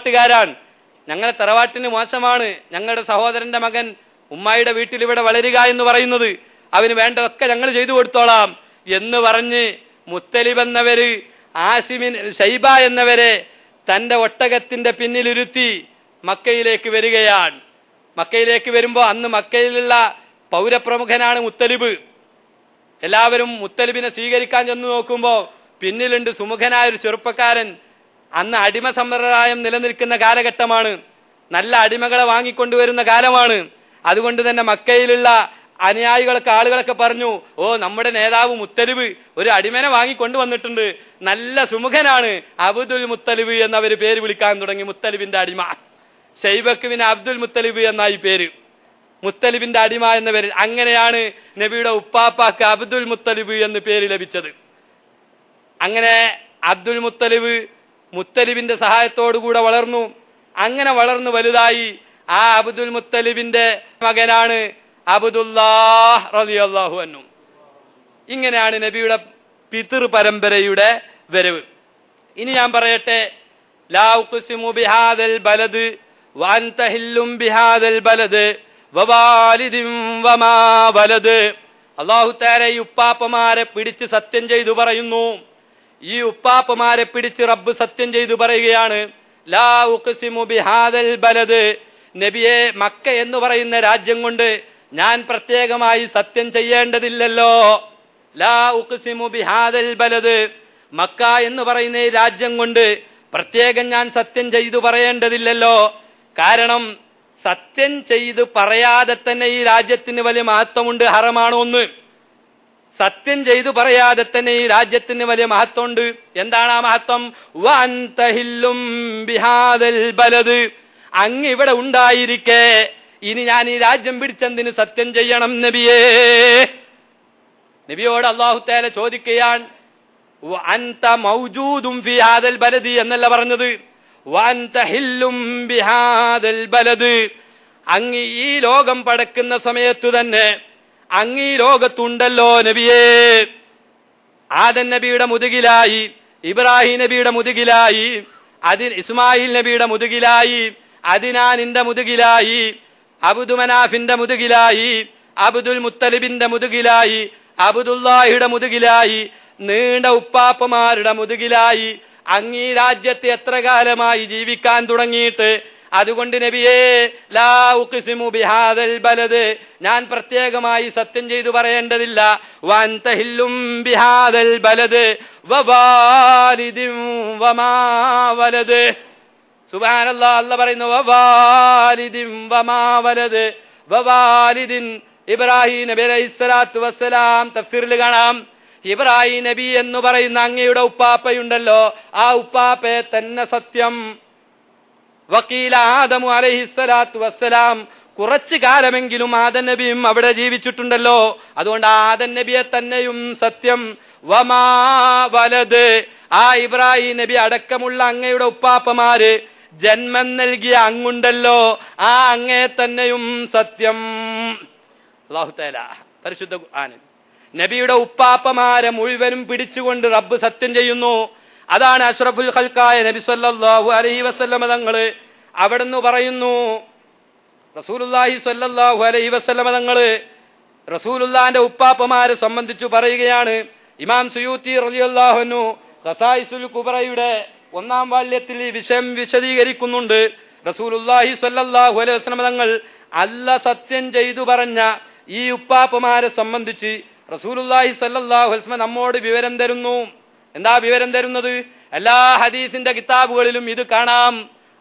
തറവാട്ടുകാരാണ്. ഞങ്ങളെ തറവാട്ടിന് മോശമാണ്. ഞങ്ങളുടെ സഹോദരന്റെ മകൻ ഉമ്മായിയുടെ വീട്ടിൽ ഇവിടെ വളരുക എന്ന് പറയുന്നത്. അവന് വേണ്ടതൊക്കെ ഞങ്ങൾ ചെയ്തു കൊടുത്തോളാം എന്ന് പറഞ്ഞ് മുത്തലിബ് എന്നവര് ആസിമിൻ ഷൈബ എന്നവരെ തന്റെ ഒട്ടകത്തിന്റെ പിന്നിലിരുത്തി മക്കയിലേക്ക് വരികയാണ്. മക്കയിലേക്ക് വരുമ്പോ അന്ന് മക്കയിലുള്ള പൗരപ്രമുഖനാണ് മുത്തലിബ്. എല്ലാവരും മുത്തലിബിനെ സ്വീകരിക്കാൻ ചെന്ന് നോക്കുമ്പോ പിന്നിലുണ്ട് സുമുഖനായ ഒരു ചെറുപ്പക്കാരൻ അന്ന് അടിമ സമ്പ്രദായം നിലനിൽക്കുന്ന കാലഘട്ടമാണ്. നല്ല അടിമകളെ വാങ്ങിക്കൊണ്ടുവരുന്ന കാലമാണ്. അതുകൊണ്ട് തന്നെ മക്കയിലുള്ള അനുയായികളൊക്കെ ആളുകളൊക്കെ പറഞ്ഞു ഓ നമ്മുടെ നേതാവ് മുത്തലിബ് ഒരു അടിമനെ വാങ്ങിക്കൊണ്ടുവന്നിട്ടുണ്ട്. നല്ല സുമുഖനാണ് അബ്ദുൽ മുത്തലിബ് എന്നവർ പേര് വിളിക്കാൻ തുടങ്ങി മുത്തലിബിന്റെ അടിമ. ഷൈബക്കുവിന് അബ്ദുൽ മുത്തലിബ് എന്നായി പേര്. മുത്തലിബിന്റെ അടിമ എന്ന പേരിൽ അങ്ങനെയാണ് നബിയുടെ ഉപ്പാപ്പാക്ക് അബ്ദുൽ മുത്തലിബ് എന്ന് പേര് ലഭിച്ചത്. അങ്ങനെ അബ്ദുൽ മുത്തലിബ് മുത്തലിബിന്റെ സഹായത്തോടുകൂടെ വളർന്നു. അങ്ങനെ വളർന്നു വലുതായി ആ അബ്ദുൽ മുത്തലിബിന്റെ മകനാണ് അബ്ദുല്ലാഹ് റളിയല്ലാഹു അൻഹു. ഇങ്ങനെയാണ് നബിയുടെ പിതൃ പരമ്പരയുടെ വരവ്. ഇനി ഞാൻ പറയട്ടെ ബിഹാദൽ ബലദ് ബിഹാദൽ ബലദ് തആല ഈ ഉപ്പാപ്പമാരെ പിടിച്ച് സത്യം ചെയ്തു പറയുന്നു. ഈ ഉപ്പാപ്പമാരെ പിടിച്ച് റബ്ബ് സത്യം ചെയ്തു പറയുകയാണ് ലാ ബലദ്. നബിയെ മക്ക എന്ന് പറയുന്ന രാജ്യം കൊണ്ട് ഞാൻ പ്രത്യേകമായി സത്യം ചെയ്യേണ്ടതില്ലല്ലോ. ലാ ഉഖ്സിമു ബിഹാദൽ ബലദ്. മക്ക എന്ന് പറയുന്ന ഈ രാജ്യം കൊണ്ട് പ്രത്യേകം ഞാൻ സത്യം ചെയ്തു പറയേണ്ടതില്ലല്ലോ. കാരണം സത്യം ചെയ്തു പറയാതെ തന്നെ ഈ രാജ്യത്തിന് വലിയ മഹത്വമുണ്ട് ഹറമാണ് ഒന്ന്. സത്യം ചെയ്തു പറയാതെ തന്നെ ഈ രാജ്യത്തിന് വലിയ മഹത്വമുണ്ട്. എന്താണ് ആ മഹത്വം? അങ് ബിഹാദൽ ഇവിടെ ഉണ്ടായിരിക്കെ. ഇനി ഞാൻ ഈ രാജ്യം പിടിച്ചെന്തിന് സത്യം ചെയ്യണം നബിയേ? നബിയോട് അള്ളാഹു തേല ചോദിക്കുകയാണ് മൗജൂദും എന്നല്ല പറഞ്ഞത്. ബിഹാദൽ ഈ ലോകം പടക്കുന്ന സമയത്തു തന്നെ അങ്ങ് ലോകത്തുണ്ടല്ലോ നബിയേ. ആദൻ നബിയുടെ മുതുകിലായി ഇബ്രാഹിം നബിയുടെ മുതുകിലായി അതിൽ ഇസ്മായിൽ നബിയുടെ മുതുകിലായി അതിനാനിന്റെ മുതുകിലായി അബുദുമനാഫിന്റെ മുതുകിലായി അബ്ദുൽ മുത്തലിബിന്റെ മുതുകിലായി അബുദുല്ലാഹിയുടെ മുതുകിലായി നീണ്ട ഉപ്പാപ്പമാരുടെ മുതുകിലായി അങ്ങീ രാജ്യത്ത് എത്ര കാലമായി ജീവിക്കാൻ തുടങ്ങിയിട്ട് അതുകൊണ്ട് നബിയേ ലാ ഉഖ്സിമു ബിഹാദൽ ബലദ്. ഞാൻ പ്രത്യേകമായി സത്യം ചെയ്തു പറയേണ്ടതില്ല. വൻതഹില്ലും ബിഹാദൽ ബലദ്. വവാലിദിൻ വമാ വലദ്. സുബ്ഹാനല്ലാഹ് അല്ല പറയുന്നു വവാലിദിൻ വമാ വലദ്. വവാലിദിൻ ഇബ്രാഹിം നബി അലൈഹിസ്സലാത്തു വസ്സലാം. തഫ്സീറിൽ കാണാം. ഇബ്രാഹിം നബി എന്ന് പറയുന്ന അങ്ങയുടെ ഉപ്പാപ്പയുണ്ടല്ലോ. ആ ഉപ്പാപ്പയെ തന്നെ സത്യം വക്കീല ആദമു അലഹിസ്വലാത്തു വസ്സലാം കുറച്ചു കാലമെങ്കിലും ആദൻ നബിയും അവിടെ ജീവിച്ചിട്ടുണ്ടല്ലോ. അതുകൊണ്ട് ആദൻ നബിയെ തന്നെയും സത്യം. വമാ വലത് ആ ഇബ്രാഹിം നബി അടക്കമുള്ള അങ്ങയുടെ ഉപ്പാപ്പമാര് ജന്മം നൽകിയ അങ്ങുണ്ടല്ലോ. ആ അങ്ങയെ തന്നെയും സത്യം. പരിശുദ്ധ ആണ് നബിയുടെ ഉപ്പാപ്പമാരെ മുഴുവനും പിടിച്ചുകൊണ്ട് റബ്ബ് സത്യം ചെയ്യുന്നു. അതാണ് അഷ്റഫുൽ ഖൽക്കായ നബി സല്ലാഹു അലഹി വസല്ലമ തങ്ങൾ. അവിടുന്ന് പറയുന്നു റസൂലുല്ലാഹി സല്ലാഹു അലഹി വസല്ലമ തങ്ങൾ റസൂലുള്ളാന്റെ ഉപ്പാപ്പമാരെ സംബന്ധിച്ചു പറയുകയാണ്. ഇമാം സുയൂത്തി റളിയല്ലാഹു അൻഹു ഖസായിസുൽ കുബറയുടെ ഒന്നാം വാല്യത്തിൽ ഈ വിഷയം വിശദീകരിക്കുന്നുണ്ട്. റസൂലുല്ലാഹി സല്ലാഹു അലൈഹി വസല്ലമ തങ്ങൾ അല്ല സത്യം ചെയ്തു പറഞ്ഞ ഈ ഉപ്പാപ്പമാരെ സംബന്ധിച്ച് റസൂലുല്ലാഹി സല്ലാഹു അലസ്മ നമ്മോട് വിവരം തരുന്നു. എന്താ വിവരം തരുന്നത്? എല്ലാ ഹദീസിന്റെ കിതാബുകളിലും ഇത് കാണാം.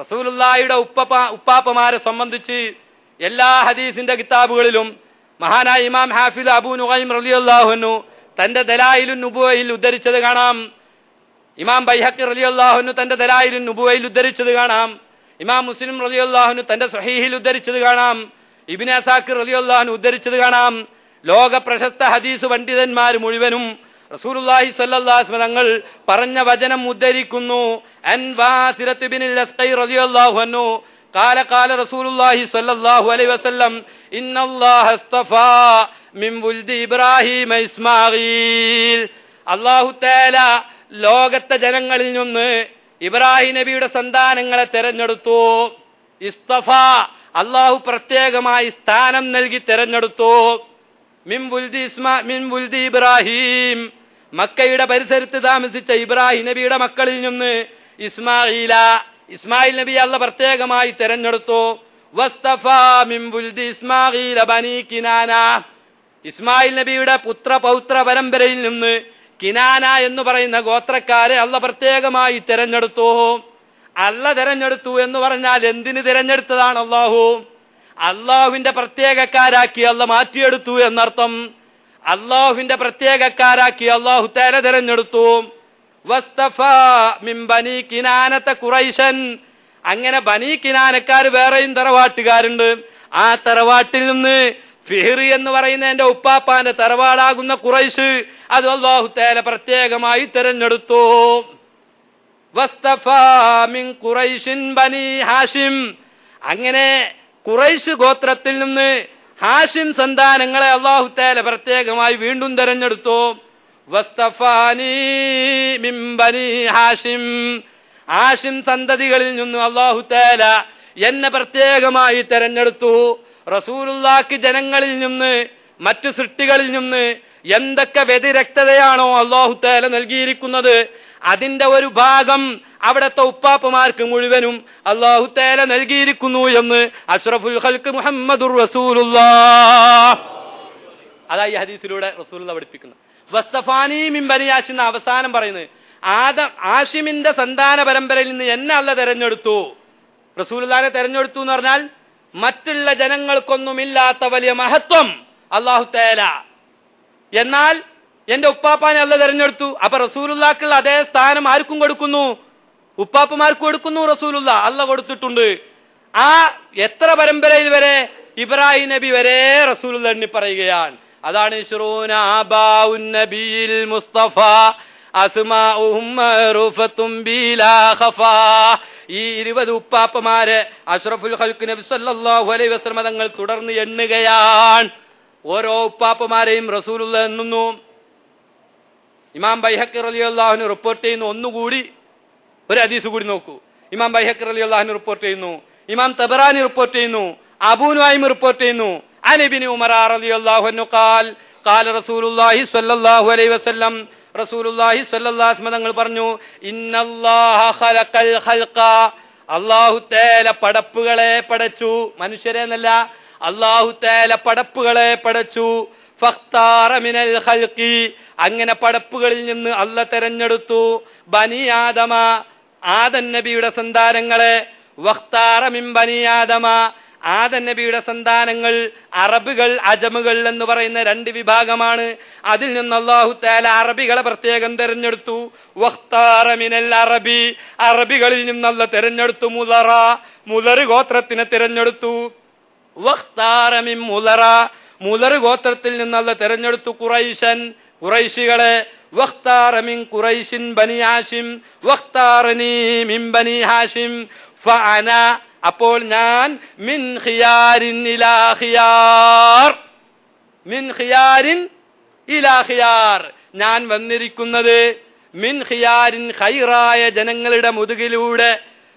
റസൂലുള്ളാഹിയുടെ ഉപ്പ ഉപ്പാപ്പമാരെ സംബന്ധിച്ച് എല്ലാ ഹദീസിന്റെ കിതാബുകളിലും മഹാനായ ഇമാം ഹാഫിദ് അബു നുഹൈം റളിയല്ലാഹുനു തന്റെ ദലായിലു നുബുവയിൽ ഉദ്ധരിച്ചത് കാണാം. ഇമാം ബൈഹക്കി റലി അള്ളാഹുനു തന്റെ ദലായിലു നുബുവയിൽ ഉദ്ധരിച്ചത് കാണാം. ഇമാം മുസ്ലിം റളിയല്ലാഹുനു തന്റെ സഹീഹിൽ ഉദ്ധരിച്ചത് കാണാം. ഇബ്നു റലി അള്ളാഹുനു ഉദ്ധരിച്ചത് കാണാം. ലോക പ്രശസ്ത ഹദീസ് പണ്ഡിതന്മാർ മുഴുവനും റസൂലുള്ളാഹി സ്വല്ലല്ലാഹു അലൈഹി തങ്ങൾ പറഞ്ഞ വചനം ഉദ്ധരിക്കുന്നു അൻ വാസിറത്ത് ബിനിൽ അസ്ഖൈ റളിയല്ലാഹു അൻഹു قال قال رسول الله صلى الله عليه وسلم إن الله اصطفى من ولد إبراهيم إسماعيل അള്ളാഹു തേല ലോകത്തെ ജനങ്ങളിൽ നിന്ന് ഇബ്രാഹിം നബിയുടെ സന്താനങ്ങളെ തെരഞ്ഞെടുത്തു ഇസ്തഫ അള്ളാഹു പ്രത്യേകമായി സ്ഥാനം നൽകി തെരഞ്ഞെടുത്തു മിൻ വുൽദി ഇസ്മാ മിൻ വുൽദി ഇബ്രാഹിം മക്കയുടെ പരിസരത്ത് താമസിച്ച ഇബ്രാഹിം നബിയുടെ മക്കളിൽ നിന്ന് ഇസ്മായില ഇസ്മായിൽ നബി അല്ല പ്രത്യേകമായി തെരഞ്ഞെടുത്തു. ഇസ്മായിൽ നബിയുടെ പുത്ര പൗത്ര പരമ്പരയിൽ നിന്ന് കിനാന എന്ന് പറയുന്ന ഗോത്രക്കാരെ അല്ല പ്രത്യേകമായി തെരഞ്ഞെടുത്തു. അല്ല തെരഞ്ഞെടുത്തു എന്ന് പറഞ്ഞാൽ എന്തിന് തിരഞ്ഞെടുത്തതാണ് അള്ളാഹു? അള്ളാഹുവിന്റെ പ്രത്യേകക്കാരാക്കി അല്ല മാറ്റിയെടുത്തു എന്നർത്ഥം. അള്ളാഹുവിന്റെ പ്രത്യേകക്കാരാക്കി അള്ളാഹു തേല തിരഞ്ഞെടുത്തു. കുറൈശൻ അങ്ങനെ ബനി കിനാനക്കാർ വേറെയും തറവാട്ടുകാരുണ്ട്. ആ തറവാട്ടിൽ നിന്ന് ഫിഹ്റി എന്ന് പറയുന്ന എന്റെ ഉപ്പാപ്പാന്റെ തറവാടാകുന്ന കുറൈശ് അത് അള്ളാഹു തേല പ്രത്യേകമായി തിരഞ്ഞെടുത്തു. ഹാഷിം. അങ്ങനെ കുറൈശ് ഗോത്രത്തിൽ നിന്ന് ഹാഷിം സന്താനങ്ങളെ അള്ളാഹു തേല പ്രത്യേകമായി വീണ്ടും തെരഞ്ഞെടുത്തു. ഹാഷിം. ഹാഷിം സന്തതികളിൽ നിന്ന് അള്ളാഹു തേല എന്നെ പ്രത്യേകമായി തെരഞ്ഞെടുത്തു. റസൂലുള്ളാക്ക് ജനങ്ങളിൽ നിന്ന് മറ്റു സൃഷ്ടികളിൽ നിന്ന് എന്തൊക്കെ വ്യതിരക്തതയാണോ അള്ളാഹു തേല നൽകിയിരിക്കുന്നത് അതിന്റെ ഒരു ഭാഗം അവിടത്തെ ഉപ്പാപ്പമാർക്ക് മുഴുവനും അള്ളാഹു തേല നൽകിയിരിക്കുന്നു എന്ന് അഷ്റഫുൽ ഹൽക്ക് മുഹമ്മദുർ അതാ ഈ ഹദീസിലൂടെ റസൂലുള്ള പഠിപ്പിക്കുന്നത്. വസ്തഫാനി എന്ന അവസാനം പറയുന്നത്. ആദം ആഷിമിന്റെ സന്താന പരമ്പരയിൽ നിന്ന് എന്നെ അല്ല തെരഞ്ഞെടുത്തു. റസൂലുള്ളാനെ തെരഞ്ഞെടുത്തു എന്ന് പറഞ്ഞാൽ മറ്റുള്ള ജനങ്ങൾക്കൊന്നുമില്ലാത്ത വലിയ മഹത്വം അള്ളാഹു തേല എന്നാൽ എന്റെ ഉപ്പാപ്പാനെ അല്ല തെരഞ്ഞെടുത്തു. അപ്പൊ റസൂലുല്ലാക്കുള്ള അതേ സ്ഥാനം ആർക്കും കൊടുക്കുന്നു? ഉപ്പാപ്പമാർക്ക് കൊടുക്കുന്നു റസൂലുള്ള. അല്ല കൊടുത്തിട്ടുണ്ട്. ആ എത്ര പരമ്പരയിൽ വരെ ഇബ്രാഹിം നബി വരെ റസൂലുള്ള എണ്ണി പറയുകയാണ്. അതാണ് ഈ ഇരുപത് ഉപ്പാപ്പമാരെ അഷ്റഫുൽ ഖൽക്ക് നബി സല്ലല്ലാഹു അലൈഹി വസല്ലം തങ്ങൾ തുടർന്ന് എണ്ണുകയാണ്. ഓരോ ഉപ്പാപ്പമാരെയും റസൂലുള്ള എണ്ണുന്നു. ഇമാം ബൈഹക്കർ അലി അള്ളാഹുന് റിപ്പോർട്ട് ചെയ്യുന്നു. ഒന്നുകൂടി ഒരു ഹദീസ് കൂടി നോക്കൂ. ഇമാം ബൈഹക്കർ അലി അള്ളാഹുന് റിപ്പോർട്ട് ചെയ്യുന്നു. ഇമാം തബറാനി റിപ്പോർട്ട് ചെയ്യുന്നു. അബൂനുഐം റിപ്പോർട്ട് ചെയ്യുന്നു. അനബിന് ഉമർ അലി അള്ളാഹു കാൽ കാൽ റസൂലുല്ലാഹി സ്വല്ലല്ലാഹു അലൈഹി വസല്ലം റസൂലുല്ലാഹി സ്വല്ലല്ലാഹു തങ്ങൾ പറഞ്ഞു ഇന്നല്ലാഹ ഖലഖൽ ഖൽഖ. അല്ലാഹു തആല പടപ്പുകളെ പടച്ചു. മനുഷ്യരെ എന്നല്ല അല്ലാഹു തആല പടപ്പുകളെ പടച്ചു. അങ്ങനെ പടപ്പുകളിൽ നിന്ന് അല്ല തെരഞ്ഞെടുത്തു. ബനി ആദമ ആദൻ നബിയുടെ സന്താനങ്ങളെ. വഖ്താറ മിൻ ബനി ആദമ ആദൻ നബിയുടെ സന്താനങ്ങൾ അറബുകൾ അജമുകൾ എന്ന് പറയുന്ന രണ്ട് വിഭാഗമാണ്. അതിൽ നിന്ന് അള്ളാഹു താല അറബികളെ പ്രത്യേകം തെരഞ്ഞെടുത്തു. അറബി അറബികളിൽ നിന്നല്ല തെരഞ്ഞെടുത്തു. മുലറ മുലറ് ഗോത്രത്തിനെ തിരഞ്ഞെടുത്തു. വഖ്താറമിൻ മുലറ മുലർ ഗോത്രത്തിൽ നിന്നല്ല തെരഞ്ഞെടുത്തു കുറൈശൻ കുറൈശികളെ ഹാഷിം മിൻ ഹാഷിം അപ്പോൾ ഞാൻ മിൻ ഖിയാരിൻ മിൻ ഖിയാരിൻ ഞാൻ വന്നിരിക്കുന്നത് മിൻ ഖിയാരിൻ ഖൈറായ ജനങ്ങളുടെ മുതുകിലൂടെ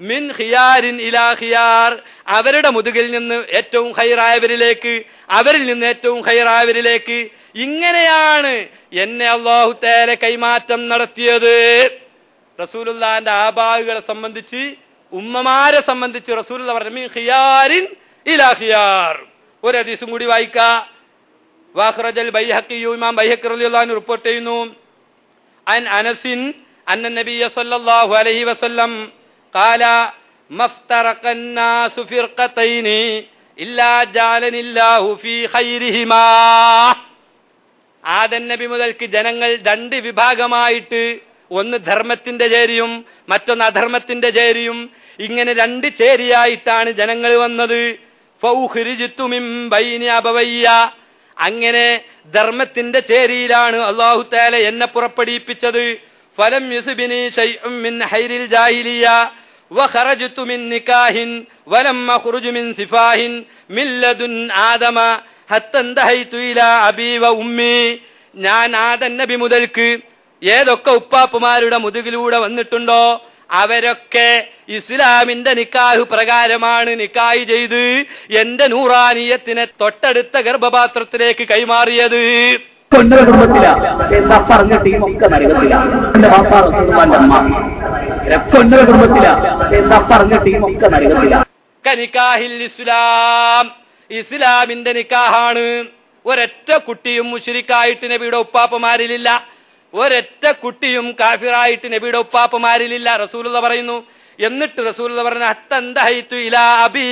മിൻ ഹിയാരിൻ ഇലാ ഖിയാർ. അവരുടെ മുതുകിൽ നിന്ന് ഏറ്റവും ഹൈറായവരിലേക്ക് അവരിൽ നിന്ന് ഏറ്റവും ഹൈറായവരിലേക്ക് ഇങ്ങനെയാണ് എന്നെ അള്ളാഹു തേരെ കൈമാറ്റം നടത്തിയത്. റസൂലുല്ലാന്റെ ആബാഹുകളെ സംബന്ധിച്ച് ഉമ്മമാരെ സംബന്ധിച്ച് റസൂൽ പറഞ്ഞു മിൻ ഹിയാരിൻ ഇലാ ഖിയാർ. ഒരു ഹദീസും കൂടി വായിക്കാം. വാഹ്റജൽ ബൈഹക്കിയു ഇമാം റളിയല്ലാഹു അൻഹു റിപ്പോർട്ട് ചെയ്യുന്നു. അൻ അനസിൻ അന്ന നബിയ സല്ലല്ലാഹു അലൈഹി വസല്ലം قال ما افترق الناس فرقتين إلا جعلني الله في خيرهما ആദൻ നബി മുതൽക്ക് ജനങ്ങൾ രണ്ട് വിഭാഗമായിട്ട് ഒന്ന് ധർമ്മത്തിന്റെ ചേരിയും മറ്റൊന്ന് അധർമ്മത്തിന്റെ ചേരിയും ഇങ്ങനെ രണ്ട് ചേരിയായിട്ടാണ് ജനങ്ങൾ വന്നത് ഫൗഖ്രിജ്തു മിൻ ബൈനി അബവയ്യ അങ്ങനെ ധർമ്മത്തിന്റെ ചേരിയിലാണ് അള്ളാഹു താല എന്നെ പുറപ്പെടുവിപ്പിച്ചത് ഫലം യുസ്ബിനി ശൈഉം മിൻ ഹൈരിൽ ജാഹിലിയ وخرجت من نكاح ولم أخرج من سفاه من لدن آدم حتى انتهيت إلى أبي وأمي ഞാൻ ആദൻ നബി മുതൽക്ക് ഏതൊക്കെ ഉപ്പാപ്പുമാരുടെ മുതുകിലൂടെ വന്നിട്ടുണ്ടോ അവരൊക്കെ ഇസ്ലാമിന്റെ നിക്കാഹ് പ്രകാരമാണ് നിക്കാഹ് ചെയ്ത് എന്റെ നൂറാനീയത്തിനെ തൊട്ടടുത്ത ഗർഭപാത്രത്തിലേക്ക് കൈമാറിയത് കൊന്നര കുടുംബത്തില പക്ഷെ എന്താ പറഞ്ഞ ടീമൊക്കെ നരകത്തില എന്റെ വാപ്പ റസൂലുള്ളാന്റെ അമ്മ കൊന്നര കുടുംബത്തില. പക്ഷെ എന്താ പറഞ്ഞ ടീമൊക്കെ നൽകുന്നില്ല ഇസ്ലാം. ഇസ്ലാമിന്റെ നിക്കാഹാണ്. ഒരൊറ്റ കുട്ടിയും മുഷിരിക്കായിട്ട് നബിയുടെ ഉപ്പാപ്പമാരിലില്ല. ഒരൊറ്റ കുട്ടിയും കാഫിറായിട്ട് നബിയുടെ ഉപ്പാപ്പമാരിലില്ല. റസൂലുള്ള പറയുന്നു. എന്നിട്ട് റസൂലുള്ള പറഞ്ഞു അത്തന്തഹൈത്തു ഇലാ അബി